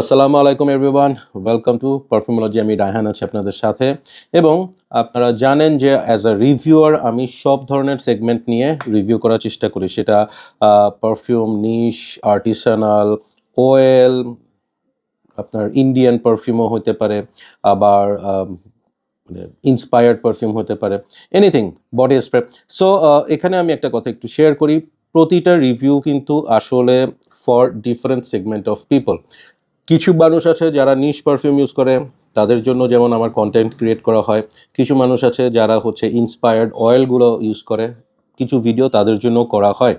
আসসালামু আলাইকুম everyone welcome to পারফিউমোলজি আমি রায়হান আছি আপনাদের সাথে। এবং আপনারা জানেন যে অ্যাজ আ রিভিউয়ার আমি সব ধরনের সেগমেন্ট নিয়ে রিভিউ করার চেষ্টা করি। সেটা পারফিউম নিশ আর্টিসানাল ওয়েল আপনার ইন্ডিয়ান পারফিউমও হতে পারে, আবার মানে ইন্সপায়ার্ড পারফিউম হতে পারে এনিথিং বডি স্প্রে সো এখানে আমি একটা কথা একটু শেয়ার করি। প্রতিটা রিভিউ কিন্তু আসলে for different segment of people কিছু মানুষ আছে যারা নিশ পারফিউম ইউজ করে, তাদের জন্য যেমন আমার কন্টেন্ট ক্রিয়েট করা হয়, কিছু মানুষ আছে যারা হচ্ছে ইন্সপায়ার্ড অয়েলগুলো ইউজ করে, কিছু ভিডিও তাদের জন্য করা হয়।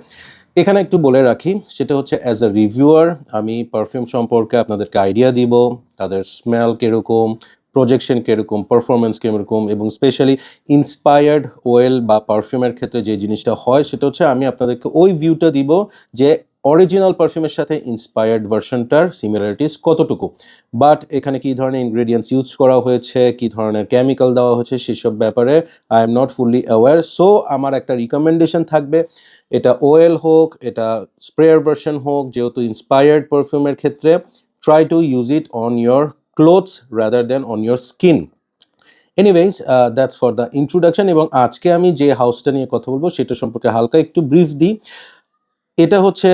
এখানে একটু বলে রাখি, সেটা হচ্ছে অ্যাজ আ রিভিউয়ার আমি পারফিউম সম্পর্কে আপনাদেরকে আইডিয়া দিব, তাদের স্মেল কীরকম প্রজেকশন কীরকম পারফরমেন্স কীরকম, এবং স্পেশালি ইন্সপায়ার্ড ওয়েল বা পারফিউমের ক্ষেত্রে যে জিনিসটা হয়, সেটা হচ্ছে আমি আপনাদেরকে ওই ভিউটা দিব যে অরিজিনাল পারফিউমের সাথে ইন্সপায়ার্ড ভার্সনটার সিমিলারিটিস কতটুকু? বাট এখানে কী ধরনের ইনগ্রেডিয়েন্টস ইউজ করা হয়েছে? কী ধরনের কেমিক্যাল দেওয়া হয়েছে? সেসব ব্যাপারে I'm not fully aware so আমার একটা রিকমেন্ডেশন থাকবে। এটা ওয়েল হোক, এটা স্প্রেয়ার ভার্সন হোক, যেহেতু ইন্সপায়ার্ড পারফিউমের ক্ষেত্রে try to use it on your clothes rather then on your skin anyways that's for the introduction এবং আজকে আমি যে হাউসটা নিয়ে কথা বলব, সেটা সম্পর্কে হালকা একটু ব্রিফ দিই। এটা হচ্ছে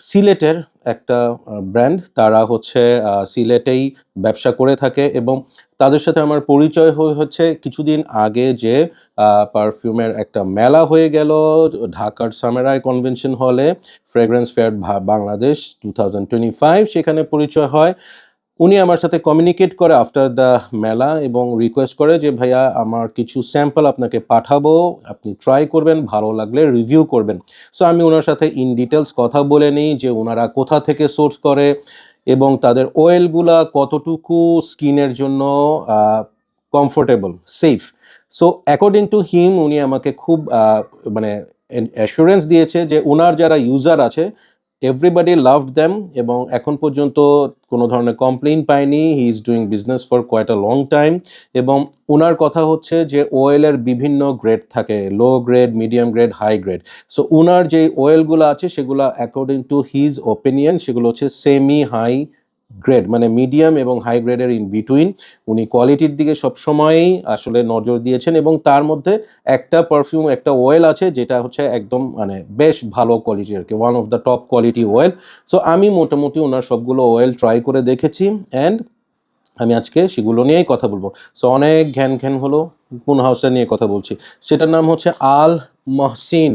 সিলেটের একটা ব্র্যান্ড তারা হচ্ছে সিলেটেই ব্যবসা করে থাকে এবং তাদের সাথে আমার পরিচয় হচ্ছে কিছুদিন আগে যে পারফিউমের একটা মেলা হয়ে গেল ঢাকার সামেরায় convention hall fragrance fair Bangladesh two সেখানে পরিচয় হয়। উনি আমার সাথে কমিউনিকেট করে আফটার দ্য মেলা এবং রিকোয়েস্ট করে যে, ভাইয়া, আমার কিছু স্যাম্পল আপনাকে পাঠাবো, আপনি ট্রাই করবেন, ভালো লাগলে রিভিউ করবেন। সো আমি ওনার সাথে ইন ডিটেলস কথা বলে নিই যে ওনারা কোথা থেকে সোর্স করে এবং তাদের অয়েলগুলা কতটুকু স্কিনের জন্য comfortable safe so according to him উনি আমাকে খুব মানে অ্যাসুরেন্স দিয়েছে যে ওনার যারা ইউজার আছে এভরিবাডি লাভ দ্যাম এবং এখন পর্যন্ত কোনো ধরনের কমপ্লেন পায়নি। He is doing business for quite a long time এবং ওনার কথা হচ্ছে যে ওয়েলের বিভিন্ন গ্রেড থাকে। Low grade medium grade high grade so ওনার যে ওয়েলগুলো আছে সেগুলো অ্যাকর্ডিং টু হিজ ওপিনিয়ন সেগুলো হচ্ছে সেমি হাই গ্রেড মানে মিডিয়াম এবং হাই গ্রেডের ইন বিটুইন উনি কোয়ালিটির দিকে সবসময়ই আসলে নজর দিয়েছেন এবং তার মধ্যে একটা পারফিউম একটা অয়েল আছে যেটা হচ্ছে একদম মানে বেশ ভালো কোয়ালিটি আর কি one of the top quality oil so আমি মোটামুটি ওনার সবগুলো অয়েল ট্রাই করে দেখেছি অ্যান্ড আমি আজকে সেগুলো নিয়েই কথা বলব। সো অনেক ঘ্যান ঘ্যান হলো, কোন হাউসটা নিয়ে কথা বলছি? সেটার নাম হচ্ছে আল মহসিন।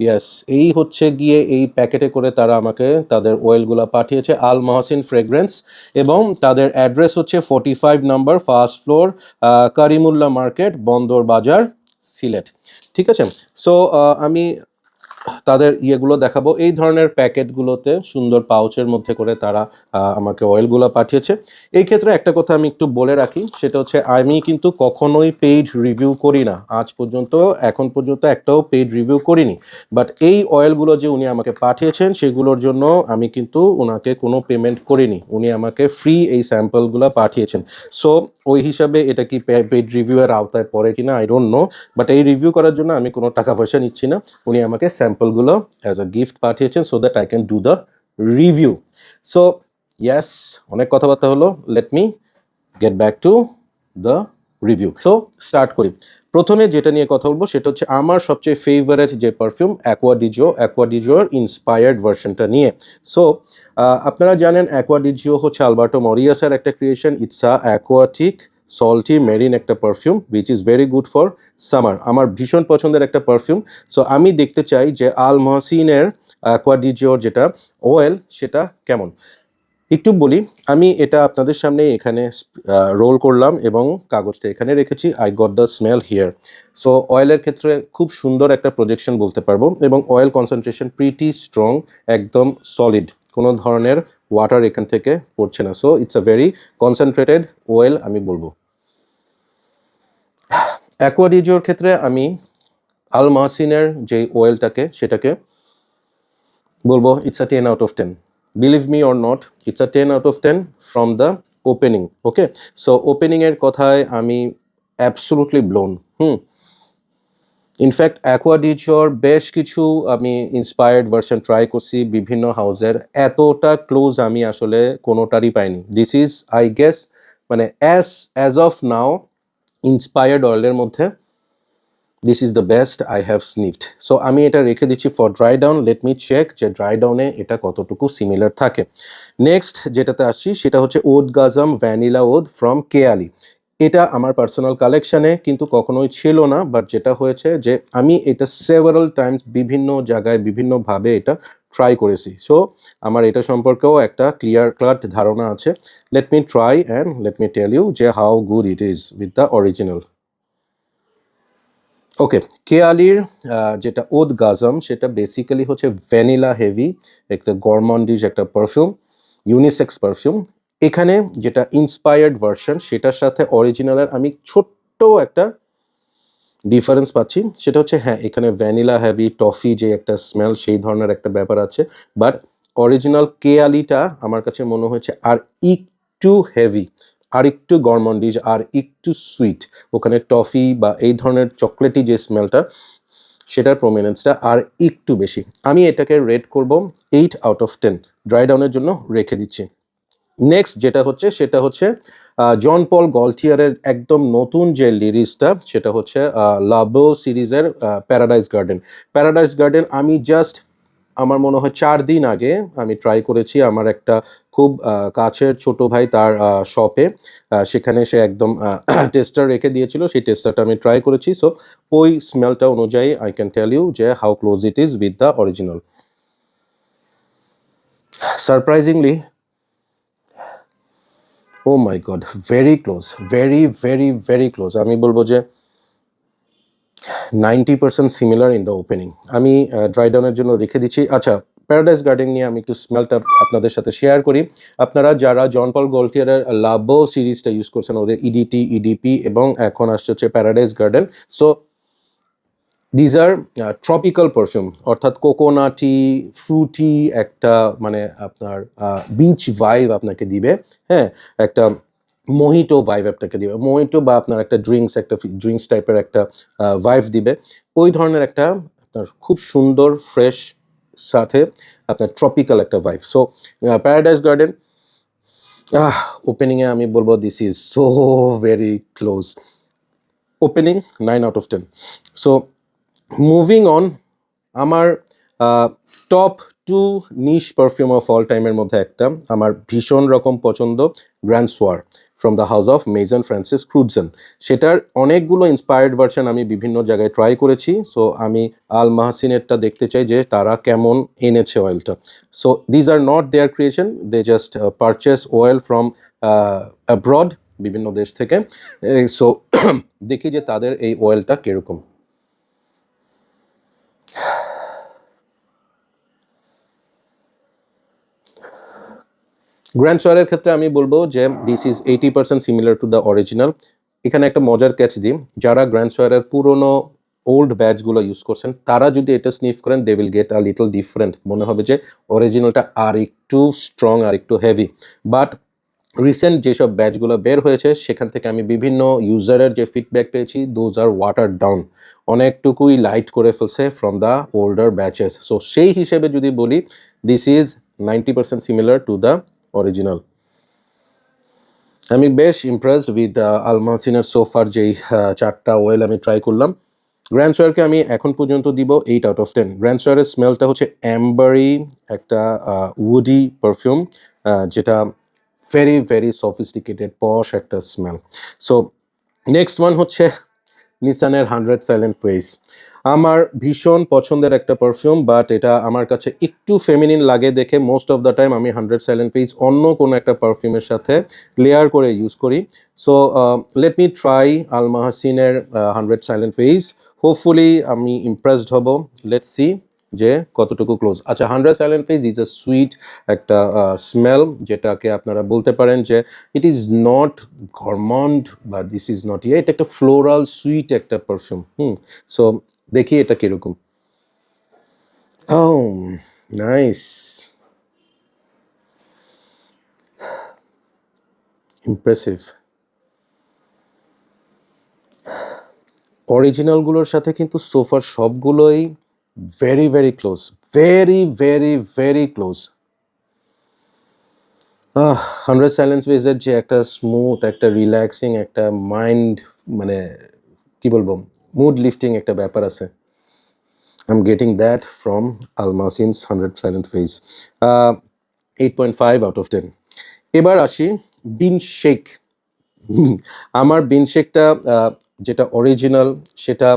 ইয়েস এই হচ্ছে গিয়ে এই প্যাকেটে করে তারা আমাকে তাদের অয়েলগুলো পাঠিয়েছে আল মহসিন ফ্রেগ্রেন্স এবং তাদের অ্যাড্রেস হচ্ছে forty five number first floor Karimullah market Bandar Bazar Sylhet ঠিক আছে? সো আমি তাদের ইয়েগুলো দেখাবো। এই ধরনের প্যাকেটগুলোতে সুন্দর পাউচের মধ্যে করে তারা আমাকে অয়েলগুলো পাঠিয়েছে। এই ক্ষেত্রে একটা কথা আমি একটু বলে রাখি, সেটা হচ্ছে আমি কিন্তু কখনোই পেইড রিভিউ করি না। আজ পর্যন্ত, এখন পর্যন্ত একটাও পেইড রিভিউ করিনি। বাট এই অয়েলগুলো যে উনি আমাকে পাঠিয়েছেন, সেগুলোর জন্য আমি কিন্তু ওনাকে কোনো পেমেন্ট করিনি। উনি আমাকে ফ্রি এই স্যাম্পলগুলো পাঠিয়েছেন। সো ওই হিসাবে এটা কি পেইড রিভিউয়ের আওতায় পড়ে কিনা আই ডোন্ট নো বাট এই রিভিউ করার জন্য আমি কোনো টাকা পয়সা নিচ্ছি না। উনি আমাকে স্যাম্পলগুলো অ্যাজ আ গিফট পাঠিয়েছেন so that I can do the review so yes অনেক কথাবার্তা হলো let me get back to the review so start করি। প্রথমে যেটা নিয়ে কথা বলব সেটা হচ্ছে আমার সবচেয়ে ফেভারেট যে পারফিউম অ্যাকোয়াডিজো অ্যাকোয়াডিজোর ইন্সপায়ার্ড ভার্সনটা নিয়ে। সো আপনারা জানেন অ্যাকোয়াডিজিও হচ্ছে আলবার্টো মরিয়াসের একটা creation it's a aquatic salty marine একটা perfume which is very good for summer আমার ভীষণ পছন্দের একটা পারফিউম সো আমি দেখতে চাই যে আল মহসিনের অ্যাকোয়াডিজিওর যেটা ওয়েল সেটা কেমন। একটু বলি, আমি এটা আপনাদের সামনে এখানে রোল করলাম এবং কাগজটা এখানে রেখেছি। I got the smell here so অয়েলের ক্ষেত্রে খুব সুন্দর একটা প্রজেকশন বলতে পারব এবং অয়েল কনসেন্ট্রেশন প্রিটি স্ট্রং একদম সলিড কোনো ধরনের ওয়াটার এখান থেকে পড়ছে না। So it's a very concentrated oil আমি বলব। অ্যাকোয়াডিজিওর ক্ষেত্রে আমি আল মাহসিনের যে ওয়েলটাকে, সেটাকে বলব it's a ten out of ten believe me or not it's a ten out of ten from the opening okay so ওপেনিংয়ের কথায় আমি অ্যাবসোলুটলি ব্লোন হুম? ইনফ্যাক্ট অ্যাকোয়াডিচর বেশ কিছু আমি ইন্সপায়ার্ড ভার্সন ট্রাই করছি বিভিন্ন হাউজের এতটা ক্লোজ আমি আসলে কোনোটারই পাইনি। দিস ইজ আই গেস মানে as as of now inspired অয়েলের মধ্যে this is the best I have sniffed so আমি এটা রেখে দিচ্ছি for dry down let me check যে ড্রাই ডাউনে এটা কতটুকু সিমিলার থাকে। নেক্সট যেটাতে আসছি, সেটা হচ্ছে ওদ গাজম ভ্যানিলা ওদ ফ্রম কেয়ালি এটা আমার পার্সোনাল কালেকশানে কিন্তু কখনোই ছিল না বাট যেটা হয়েছে যে আমি এটা সেভারাল টাইমস বিভিন্ন জায়গায় বিভিন্নভাবে এটা ট্রাই করেছি। সো আমার এটা সম্পর্কেও একটা ক্লিয়ার কাট ধারণা আছে। Let me try and let me tell you যে how good it is with the original okay কেয়ালির যেটা ওদ গাজম, সেটা বেসিক্যালি হচ্ছে ভ্যানিলা হেভি একটা গরমন্ডিজ একটা পারফিউম ইউনিসেক্স পারফিউম এখানে যেটা ইন্সপায়ার্ড ভার্সন সেটার সাথে অরিজিনালের আমি ছোট্ট একটা ডিফারেন্স পাচ্ছি। সেটা হচ্ছে হ্যাঁ এখানে ভ্যানিলা হ্যাভি টফি যে একটা স্মেল সেই ধরনের একটা ব্যাপার আছে। বাট অরিজিনাল কেয়ালিটা আমার কাছে মনে হয়েছে, আর একটু হেভি আর একটু গরমন্ডিজ আর একটু সুইট ওখানে টফি বা এই ধরনের চকলেটি যে স্মেলটা সেটার প্রমিনেন্সটা আর একটু বেশি। আমি এটাকে রেড করব eight out of ten dry ডাউনের জন্য রেখে দিচ্ছি। নেক্সট যেটা হচ্ছে, সেটা হচ্ছে জন পল গলথিয়ারের একদম নতুন যে লিরিক্সটা, সেটা হচ্ছে লাভো সিরিজের প্যারাডাইস গার্ডেন প্যারাডাইস গার্ডেন আমি জাস্ট আমার মনে হয় চার দিন আগে আমি ট্রাই করেছি আমার একটা খুব কাছের ছোট ভাই তার শপে সেখানে সে একদম টেস্টার রেখে দিয়েছিল, সেই টেস্টারটা আমি ট্রাই করেছি। সো ওই স্মেলটা অনুযায়ী আই ক্যান টেল ইউ যে how close it is with the original surprisingly oh my god very close very very very close আমি বলব যে ninety percent similar in the opening আমি ড্রাই ডাউনের জন্য রেখে দিচ্ছি। আচ্ছা প্যারাডাইস গার্ডেন নিয়ে আমি একটু স্মেলটা আপনাদের সাথে শেয়ার করি। আপনারা যারা জন পল গোলথিয়ারের লাভো সিরিজটা ইউজ করছেন, ওদের E ইডিটি ইডিপি এবং এখন আসছে হচ্ছে paradise garden so these are tropical perfume অর্থাৎ কোকোনাটি, ফ্রুটি, একটা মানে আপনার বিচ ভাইব আপনাকে দিবে হ্যাঁ? একটা মোহিটো ভাইভ আপনাকে দিবে। মোহিটো বা আপনার একটা ড্রিঙ্কস একটা ড্রিঙ্কস টাইপের একটা ভাইভ দিবে। ওই ধরনের একটা আপনার খুব সুন্দর ফ্রেশ সাথে আপনার ট্রপিক্যাল একটা vibe so paradise garden ah ওপেনিংয়ে আমি বলব this is so very close opening nine out of ten so moving on আমার top two niche perfume of all টাইমের মধ্যে একটা, আমার ভীষণ রকম পছন্দ grand soir from the house of Maison Francis Kurkdjian সেটার অনেকগুলো ইন্সপায়ার্ড ভার্সন আমি বিভিন্ন জায়গায় ট্রাই করেছি সো আমি আল মাহাসিনেরটা দেখতে চাই যে তারা কেমন এনেছে অয়েলটা so these are not their creation they just purchase oil from abroad বিভিন্ন দেশ থেকে। সো দেখি যে তাদের এই অয়েলটা কীরকম। গ্র্যান্ড সোয়ারের ক্ষেত্রে আমি বলব যে this is eighty percent similar to the original এখানে একটা মজার ক্যাচ দিই। যারা গ্র্যান্ড সোয়ারের পুরনো ওল্ড ব্যাচগুলো ইউজ করছেন, তারা যদি এটা স্নিফ করেন they will get a little different মনে হবে যে অরিজিনালটা আর একটু স্ট্রং আর একটু হেভি বাট রিসেন্ট যেসব ব্যাচগুলো বের হয়েছে, সেখান থেকে আমি বিভিন্ন ইউজারের যে ফিডব্যাক পেয়েছি দোজ আর ওয়াটার ডাউন অনেকটুকুই লাইট করে ফেলছে from the older batches so সেই হিসেবে যদি বলি this is ninety percent similar to the original আমি বেশ ইমপ্রেস উইথ আলমাসিনের সোফার যেই চারটা ওয়েল আমি ট্রাই করলাম। গ্র্যান্ড সোয়ারকে আমি এখন পর্যন্ত দিব eight out of ten grand সোয়ারের স্মেলটা হচ্ছে অ্যাম্বারি একটা উডি পারফিউম যেটা ভেরি ভেরি সফিস্টিকেটেড পশ একটা স্মেল সো নেক্সট ওয়ান হচ্ছে নিসানের হান্ড্রেড সাইলেন্ট ফেস আমার ভীষণ পছন্দের একটা পারফিউম বাট এটা আমার কাছে একটু ফেমিনিন লাগে দেখে মোস্ট অফ দ্য টাইম আমি হান্ড্রেড সাইলেন্ট ফেস অন্য কোনো একটা পারফিউমের সাথে লেয়ার করে ইউজ করি। So let me try Al মাহাসিনের hundred silent face hopefully আমি ইমপ্রেসড হব। লেট সি যে কতটুকু ক্লোজ আচ্ছা hundred silent face is a sweet একটা স্মেল যেটাকে আপনারা বলতে পারেন যে ইট ইজ নট গরমন্ড বা দিস ইজ নট ইয়ে এটা একটা ফ্লোরাল সুইট একটা পারফিউম হুম সো দেখি এটা কীরকম। ও নাইস ইমপ্রেসিভ অরিজিনালগুলোর সাথে কিন্তু সোফার সবগুলোই very very close very very very close hundred silence বেজের যে একটা স্মুথ একটা রিল্যাক্সিং একটা মাইন্ড মানে কি বলব মুড লিফটিং একটা ব্যাপার আছে। I'm getting that from Almasin's hundred silent face eight point five out of ten এবার আসি বিন শেক আমার বিন শেকটা যেটা অরিজিনাল সেটা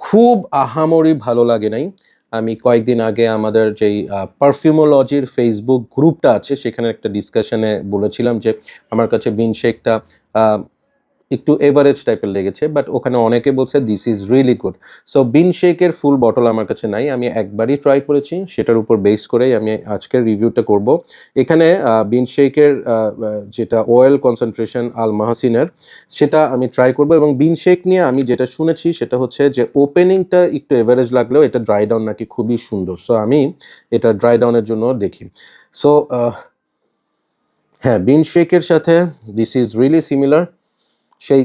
খুব আহামরি ভালো লাগে নাই। আমি কয়েকদিন আগে আমাদের যেই পারফিউমোলজির ফেসবুক গ্রুপটা আছে, সেখানে একটা ডিসকাশনে বলেছিলাম যে, আমার কাছে বিন শেকটা একটু এভারেজ টাইপের লেগেছে বাট ওখানে অনেকে বলছে this is really good so বিন শেকের ফুল বটল আমার কাছে নাই, আমি একবারই ট্রাই করেছি, সেটার উপর বেস করেই আমি আজকের রিভিউটা করব। এখানে বিন শেকের যেটা অয়েল কনসেন্ট্রেশন আল মাহাসিনের, সেটা আমি ট্রাই করব এবং বিন শেক নিয়ে আমি যেটা শুনেছি সেটা হচ্ছে যে ওপেনিংটা একটু এভারেজ লাগলেও এটা ড্রাই ডাউন নাকি খুবই সুন্দর। সো আমি এটা ড্রাই ডাউনের জন্য দেখি। সো হ্যাঁ বিন শেকের সাথে দিস ইজ রিয়েলি সিমিলার সেই,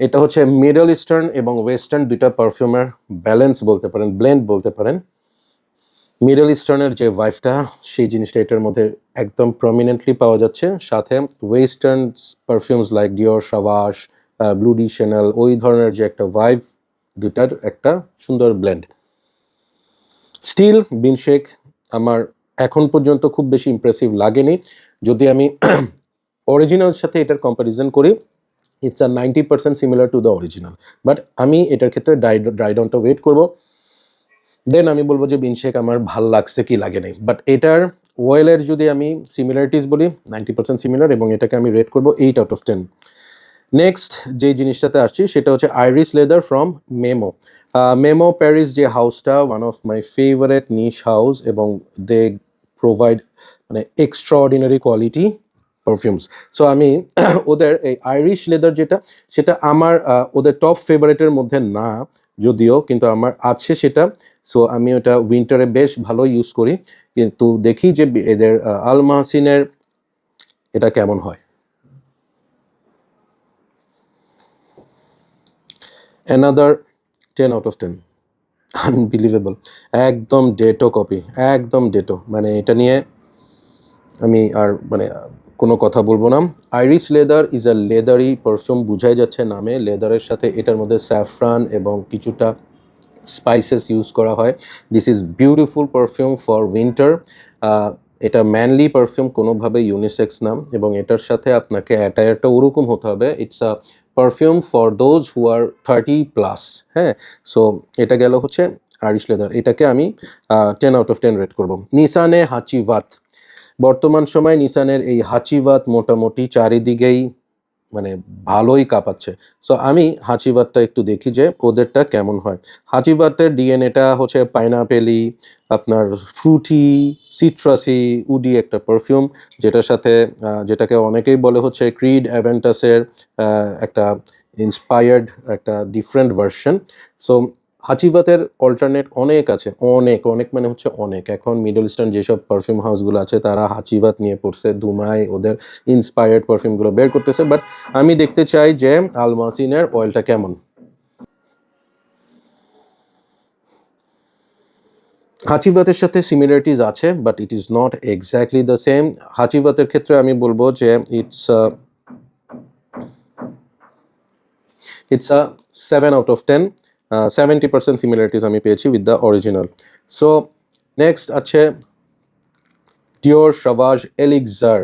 এটা হচ্ছে মিডল ইস্টার্ন এবং ওয়েস্টার্ন দুইটা পারফিউমের ব্যালেন্স বলতে পারেন ব্লেন্ড বলতে পারেন। মিডল ইস্টার্নের যে ওয়াইফটা সেই জিনিসটা এটার মধ্যে একদম প্রমিনেন্টলি পাওয়া যাচ্ছে। সাথে ওয়েস্টার্ন পারফিউমস লাইক ডিওর সাবাস ব্লুডি শ্যানেল ওই ধরনের যে একটা ওয়াইফ দুটার একটা সুন্দর ব্লেন্ড স্টিল বিনশেক আমার এখন পর্যন্ত খুব বেশি ইমপ্রেসিভ লাগেনি। যদি আমি অরিজিনাল সাথে এটার কম্প্যারিজন করি it's are ninety percent similar to the original but আমি এটার ক্ষেত্রে ড্রাই ড্রাই ডাউনটা ওয়েট করব। দেন আমি বলব যে বিনশেক আমার ভালো লাগছে কি লাগে নাই। বাট এটার ওয়েলের যদি আমি সিমিলারিটিস বলি নাইনটি পার্সেন্ট সিমিলার এবং এটাকে আমি রেট করব eight out of ten next যে জিনিসটাতে আসছি, সেটা হচ্ছে iris leather from Memo Memo Paris যে হাউসটা one of my favourite niche house এবং দে প্রোভাইড মানে extraordinary quality perfumes so আমি ওদের এই আইরিশ লেদার যেটা, সেটা আমার ওদের টপ ফেভারিটের মধ্যে না, যদিও, কিন্তু আমার আছে সেটা। সো আমি ওটা উইন্টারে বেশ ভালো ইউজ করি। কিন্তু দেখি যে এদের আল মাহসিনের এটা কেমন হয়। Another ten out of ten unbelievable একদম ডেটো কপি একদম ডেটো মানে এটা নিয়ে আমি আর মানে কোনো কথা বলব না। Irish leather is a leathery perfume বুঝাই যাচ্ছে নামে। লেদারের সাথে এটার মধ্যে স্যাফরান এবং কিছুটা স্পাইসেস ইউজ করা হয়। This is beautiful perfume for winter এটা ম্যানলি পারফিউম কোনোভাবে ইউনিসেক্স নাম এবং এটার সাথে আপনাকে অ্যাটায়ারটা ওরকম হতে হবে। It's a perfume for those who are thirty plus হ্যাঁ? সো এটা গেল হচ্ছে আরিশ লেদার এটাকে আমি ten out of ten rate করব। Nishane Hacivat. বর্তমান সময় নিসানের এই হাঁচিবাত মোটামুটি চারিদিকেই মানে ভালোই কাঁপাচ্ছে। সো আমি হাঁচিবাতটা একটু দেখি যে ওদেরটা কেমন হয়। হাঁচিবাতের ডিএনএটা হচ্ছে পাইনাপেলি, আপনার ফ্রুটি, সিট্রাসি, উডি একটা পারফিউম, যেটার সাথে যেটাকে অনেকেই বলে হচ্ছে ক্রিড অ্যাভেন্টাসের একটা ইন্সপায়ার্ড একটা ডিফারেন্ট ভার্সন সো হাচিবাতের অল্টারনেট অনেক আছে, অনেক অনেক মানে হচ্ছে অনেক। এখন মিডল ইস্টার্ন যেসব পারফিউম হাউসগুলো আছে, তারা হাচিবাত নিয়ে পড়ছে দুমায় ওদের ইন্সপায়ার্ড পারফিউমগুলো বের করতেছে। বাট আমি দেখতে চাই যে আলমাসিনের অয়েলটা কেমন। হাচিবাতের সাথে সিমিলারিটিস আছে but it is not exactly the same হাচিবাতের ক্ষেত্রে আমি বলব যে it's it's a seven out of ten seventy percent similarities আমি পেয়েছি with the original so next আছে Dior সবাজ Elixir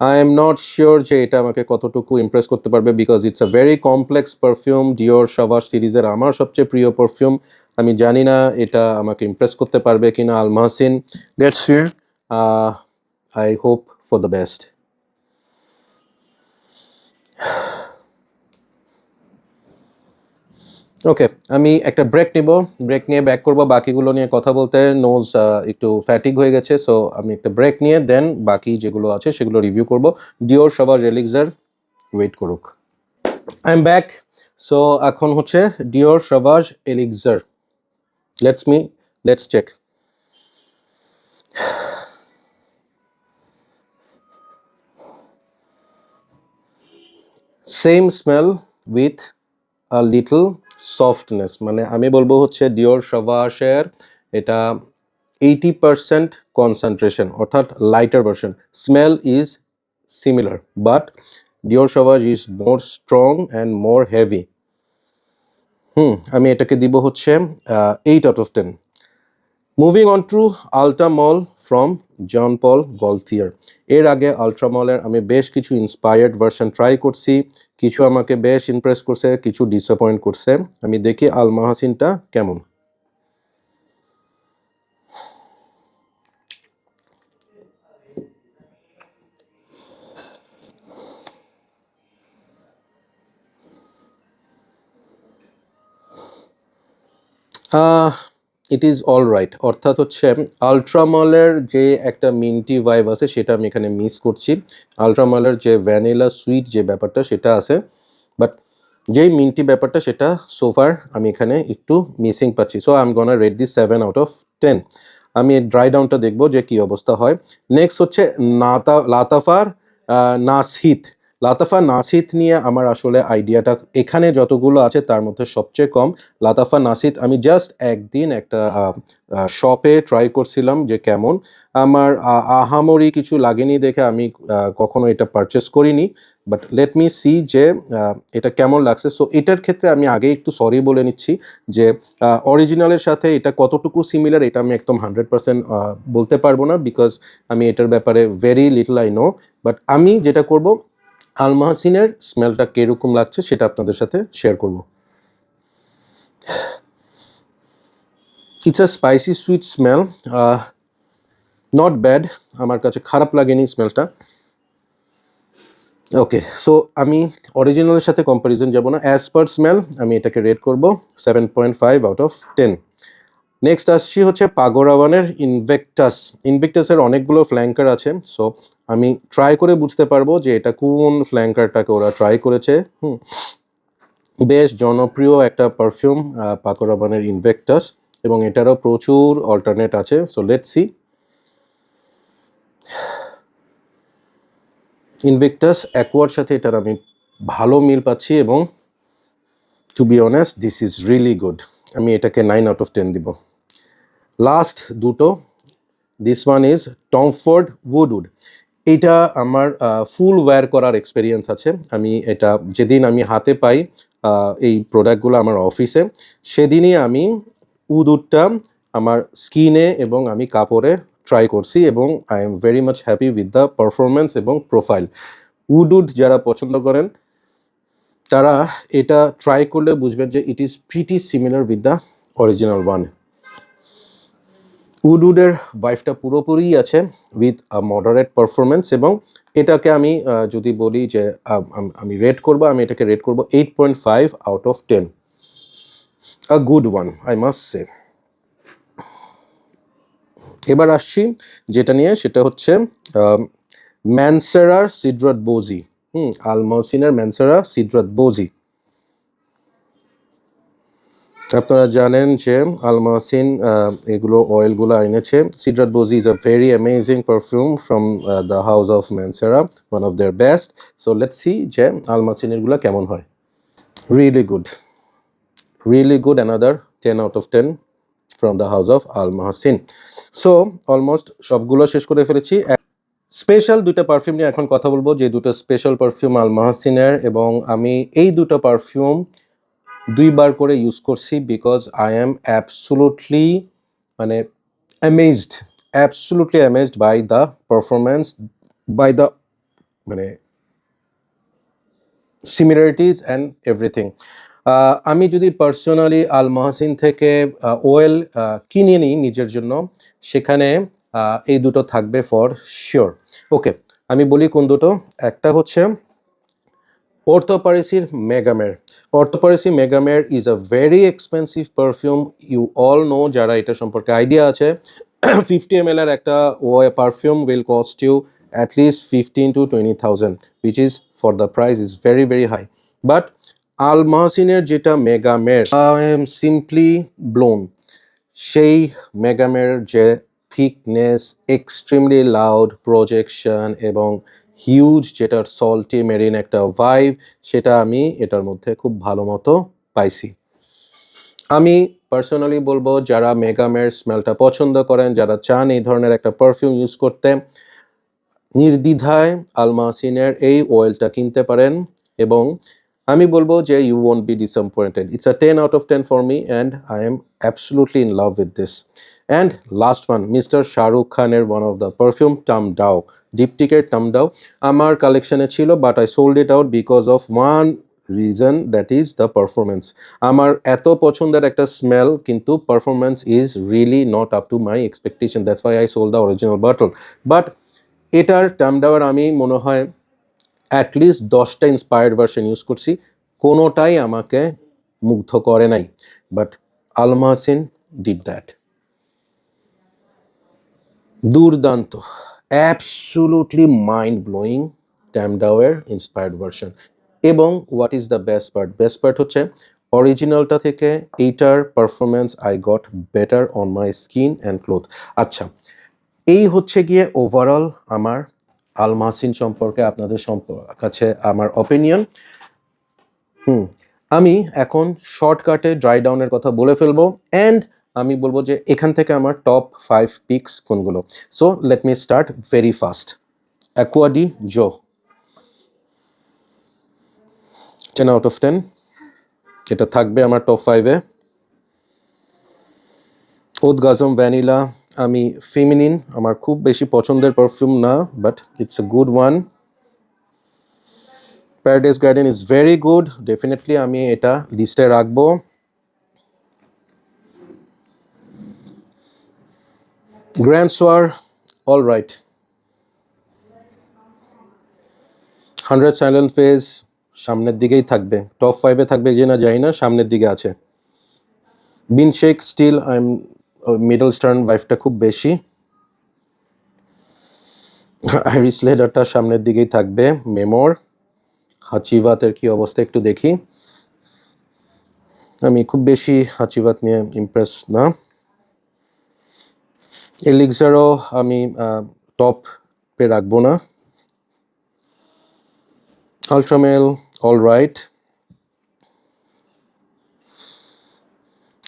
I am not sure যে এটা আমাকে কতটুকু ইমপ্রেস করতে পারবে because it's a very complex perfume Dior সবাস সিরিজের আমার সবচেয়ে প্রিয় পারফিউম আমি জানি না এটা আমাকে ইমপ্রেস করতে পারবে কিনা Al Mahsin Let's hear. I hope for the best okay আমি একটা ব্রেক নিব। ব্রেক নিয়ে ব্যাক করব। বাকিগুলো নিয়ে কথা বলতে নোজ একটু ফ্যাটিক হয়ে গেছে সো আমি একটা ব্রেক নিয়ে দেন বাকি যেগুলো আছে সেগুলো রিভিউ করব। ডিওর সবার রেলিক্সার ওয়েট করুক। আই এম ব্যাক সো এখন হচ্ছে Dior সবাজ Elixir let's me let's check same smell with a little softness মানে আমি বলব হচ্ছে ডিওর সভাসের এটা এইটি পারসেন্ট কনসেন্ট্রেশন অর্থাৎ lighter version smell is similar but Dior Sauvage is more strong and more heavy hmm, আমি এটাকে দিব হচ্ছে eight out of ten moving on to Ultra Male from Jean Paul Gaultier এর আগে আলট্রামলের আমি বেশ কিছু ইন্সপায়ার্ড ভার্সন ট্রাই করছি। কিছু আমাকে বেশ ইমপ্রেস করছে, কিছু ডিসঅ্যাপয়েন্ট করছে। আমি দেখি আল মাহাসিনটা কেমন। ইট ইজ অল রাইট অর্থাৎ হচ্ছে আলট্রামলের যে একটা মিন্টি ভাইব আছে, সেটা আমি এখানে মিস করছি। আলট্রামলের যে ভ্যানিলা সুইট যে ব্যাপারটা, সেটা আছে। বাট যেই মিন্টি ব্যাপারটা, সেটা সোফার আমি এখানে একটু মিসিং পাচ্ছি। So I am gonna rate the seven out of ten আমি ড্রাই ডাউনটা দেখব যে কি অবস্থা হয়। নেক্সট হচ্ছে, নাতা, লাতাফার নাসিথ লাতাফা নাসিথ নিয়ে আমার আসলে আইডিয়াটা এখানে যতগুলো আছে তার মধ্যে সবচেয়ে কম। লাতাফা নাসিথ, আমি জাস্ট একদিন একটা শপে ট্রাই করছিলাম যে কেমন। আমার আহামরি কিছু লাগেনি দেখে আমি কখনো এটা পারচেস করিনি। বাট লেট মি সি যে এটা কেমন লাগছে। সো এটার ক্ষেত্রে আমি আগে একটু সরি বলে নিচ্ছি যে অরিজিনালের সাথে এটা কতটুকু সিমিলার এটা আমি একদম হান্ড্রেড পার্সেন্ট বলতে পারব না বিকজ আমি এটার ব্যাপারে very little I know but আমি যেটা করব আলমাহাসিনের স্মেলটা কীরকম লাগছে সেটা আপনাদের সাথে শেয়ার করব। It's a spicy sweet smell not bad আমার কাছে খারাপ লাগেনি স্মেলটা ওকে সো আমি অরিজিনালের সাথে কম্প্যারিজন যাব না। অ্যাজ পার স্মেল আমি এটাকে রেট করব seven point five out of ten next আসছি হচ্ছে পাগোরাওয়ানের ইনভেক্টাস ইনভেক্টাসের অনেকগুলো ফ্ল্যাঙ্কার আছে সো আমি ট্রাই করে বুঝতে পারব যে এটা কোন ফ্ল্যাঙ্কারটাকে ওরা ট্রাই করেছে, হুম। বেশ জনপ্রিয় একটা পারফিউম পাকোরাবানের ইনভেক্টাস এবং এটারও প্রচুর অল্টারনেট আছে সো লেট সি ইনভেক্টাস অ্যাকোয়ার সাথে এটার আমি ভালো মিল পাচ্ছি, এবং to be honest this is really good আমি এটাকে নাইন আউট অফ টেন দিব। লাস্ট দুটো this one is Tom Ford wood এইটা আমার ফুল ওয়্যার করার এক্সপিরিয়েন্স আছে। আমি এটা, যেদিন আমি হাতে পাই এই প্রোডাক্টগুলো আমার অফিসে সেদিনই আমি উডুডটা আমার স্কিনে এবং আমি কাপড়ে ট্রাই করছি এবং I am very much happy with the performance এবং প্রোফাইল উডুড যারা পছন্দ করেন, তারা এটা ট্রাই করলে বুঝবেন যে it is pretty similar with the original one উডউডের ওয়াইফটা পুরোপুরি আছে উইথ মডারেট পারফরমেন্স এবং এটাকে আমি যদি বলি যে, আম- রেট করব, আমি এটাকে রেট করব eight point five out of ten a good one I must say এবার আসছি, যেটা নিয়ে, সেটা হচ্ছে ম্যানসেরার সিডরাত বোজি হুম আলমসিনের ম্যানসেরা সিডরাত বোজি আপনারা জানেন যে আলমাসিন এগুলো অয়েলগুলো এনেছে। Cedrat Boise is a very amazing perfume from the house of Mancera one of their best so let's see যে আলমাসিনেরগুলো কেমন হয়। Really good really good another ten out of ten from the house of Al Mahsin so almost সবগুলো শেষ করে ফেলেছি। Special দুটো perfume নিয়ে এখন কথা বলব। যে দুটো স্পেশাল পারফিউম আল মাহাসিনের এবং আমি এই দুটো পারফিউম দুইবার করে ইউজ করছি বিকজ আই এম অ্যাবসুলুটলি মানে amazed absolutely amazed by the performance by the মানে সিমিলারিটিস অ্যান্ড এভরিথিং আমি যদি পার্সোনালি আল মাহাসিন থেকে ওয়েল কিনে নিই নিজের জন্য, সেখানে এই দুটো থাকবে ফর শিওর ওকে আমি বলি কোন দুটো? একটা হচ্ছে অর্থোপারিসির মেগামের। Orto Parisi Megamare is a very expensive perfume you all know যারা এটা সম্পর্কে আইডিয়া আছে ফিফটি এম এর একটা perfume will cost you at least fifteen to twenty thousand which is for the price is very very high but আল মাহসিনের যেটা Megamare I am simply blown সেই মেগামের যে থিকনেস এক্সট্রিমলি লাউড প্রজেকশন এবং huge যেটার salty marine একটা vibe সেটা আমি এটার মধ্যে খুব ভালো মতো পাইছি। আমি পার্সোনালি বলব, যারা মেগামের স্মেলটা পছন্দ করেন, যারা চান এই ধরনের একটা পারফিউম ইউজ করতে, নির্দ্বিধায় আলমাসিনের এই অয়েলটা কিনতে পারেন এবং আমি বলব যে you won't be disappointed it's a ten out of ten for me and I am absolutely in love with this and last one mister Shahrukh খানের one of the perfume Tam Dao ডিপটিকের Tam Dao আমার কালেকশনে ছিল but I sold it out because of one reason that is the performance আমার এত পছন্দের একটা smell কিন্তু performance is really not up to my expectation that's why I sold the original bottle but Tam term ডাওয়ার আমি মনে হয় at least দশটা ইন্সপায়ার্ড ভার্সন ইউজ করছি। কোনোটাই আমাকে মুগ্ধ করে নাই। But Al Mahsin did that দুর্দান্ত। অ্যাবসুলুটলি মাইন্ড ব্লোয়িং ট্যামডাওয়ের ইন্সপায়ার্ড ভার্সন এবং what is the best part best part হচ্ছে অরিজিনালটা থেকে এইটার performance I got better on my skin and cloth আচ্ছা এই হচ্ছে গিয়ে ওভারঅল আমার আলমাসিন সম্পর্কে আপনাদের কাছে আমার অপিনিয়ন হুম, আমি এখন শর্টকাটে ড্রাই ডাউনের কথা বলে ফেলব অ্যান্ড আমি বলব যে এখান থেকে আমার টপ ফাইভ পিক্স কোনগুলো। So let me start very first Acqua di Gio ten out of ten এটা থাকবে আমার টপ ফাইভে ওদগাজম ভ্যানিলা আমি ফিমিনিন আমার খুব বেশি পছন্দের পারফিউম না but it's a good one paradise garden is very good definitely আমি এটা লিস্টে রাখব। Grand soir all right hundred silent ways সামনের দিকেই থাকবে। টপ ফাইভে থাকবে যে না যাই না, সামনের দিকে আছে। Bin Shaikh still I am middle eastern ভাইফটা খুব বেশি। আইরিস লেডারটা সামনের দিকেই থাকবে মেমোর হাচিভাতের কি অবস্থা একটু দেখি। আমি খুব বেশি হাচিভাত নিয়ে ইমপ্রেস না। এলিক্সারও আমি টপে রাখব না। আলট্রামেল অল রাইট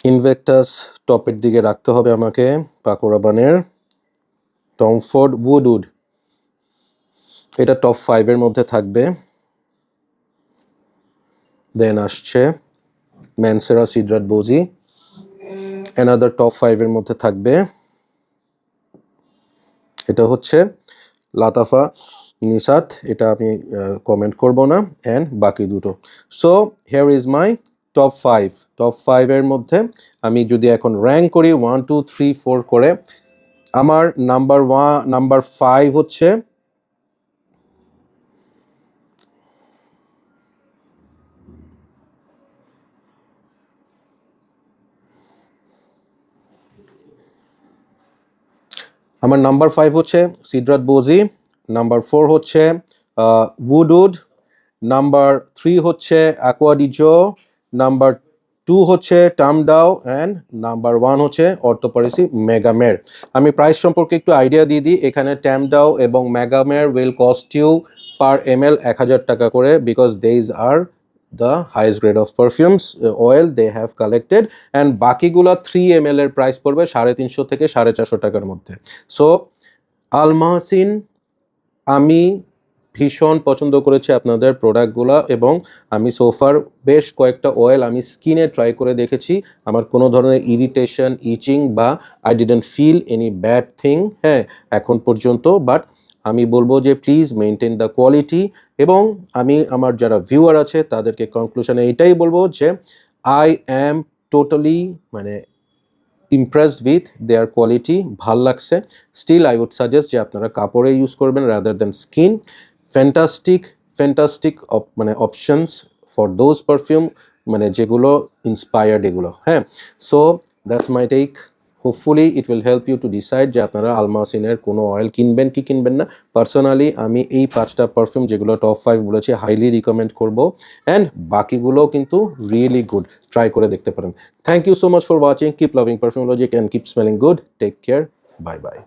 ইনভেক্টাস টপের দিকে রাখতে হবে আমাকে পাকোরাবানের টমফোর্ড উড এটা টপ ফাইভের মধ্যে থাকবে। দেন আসছে ম্যানসেরা সিডরাট বোজি অ্যানাদার টপ ফাইভের মধ্যে থাকবে। এটা হচ্ছে লাতাফা নিসাত এটা আমি কমেন্ট করব না। অ্যান্ড বাকি দুটো। So here is my top five top ফাইভের মধ্যে আমি যদি এখন র্যাঙ্ক করি ওয়ান টু থ্রি ফোর করে, আমার নাম্বার ওয়ান নাম্বার ফাইভ হচ্ছে আমার নাম্বার ফাইভ হচ্ছে সিদ্রাত বোজি নাম্বার ফোর হচ্ছে উড নাম্বার থ্রি হচ্ছে অ্যাকোয়াডিজো নাম্বার টু হচ্ছে টামডাও অ্যান্ড নাম্বার ওয়ান হচ্ছে অর্থোপারিসি মেগামের। আমি প্রাইস সম্পর্কে একটু আইডিয়া দিয়ে দিই। এখানে ট্যামডাও এবং Megamare will cost you per M L এক হাজার টাকা করে because these are the highest grade of perfumes oil they have collected and বাকিগুলো থ্রি এম এল এর প্রাইস পড়বে সাড়ে তিনশো থেকে সাড়ে চারশো টাকার মধ্যে। সো আলমাহাসিন আমি ভীষণ পছন্দ করেছে আপনাদের প্রোডাক্টগুলো এবং আমি সোফার বেশ কয়েকটা অয়েল আমি স্কিনে ট্রাই করে দেখেছি। আমার কোনো ধরনের ইরিটেশন ইচিং বা I didn't feel any bad thing হ্যাঁ এখন পর্যন্ত। বাট আমি বলব যে প্লিজ মেনটেন দ্য কোয়ালিটি এবং আমি আমার যারা ভিউয়ার আছে তাদেরকে কনক্লুশনে এটাই বলব যে আই অ্যাম টোটালি মানে ইমপ্রেসড উইথ দেয়ার কোয়ালিটি ভালো লাগছে। স্টিল আই উড সাজেস্ট যে আপনারা কাপড়ে ইউজ করবেন rather than skin fantastic fantastic মানে অপশনস ফর দোজ পারফিউম মানে যেগুলো ইন্সপায়ার্ড এগুলো হ্যাঁ? So that's my take hopefully it will help you to decide যে আপনারা আলমাসিনের কোনো অয়েল কিনবেন কি কিনবেন না। পার্সোনালি আমি এই পাঁচটা পারফিউম যেগুলো টপ ফাইভ বলেছি হাইলি রিকমেন্ড করব। অ্যান্ড বাকিগুলো কিন্তু রিয়েলি গুড ট্রাই করে দেখতে পারেন। Thank you so much for watching keep loving Perfumology can keep smelling good take care bye bye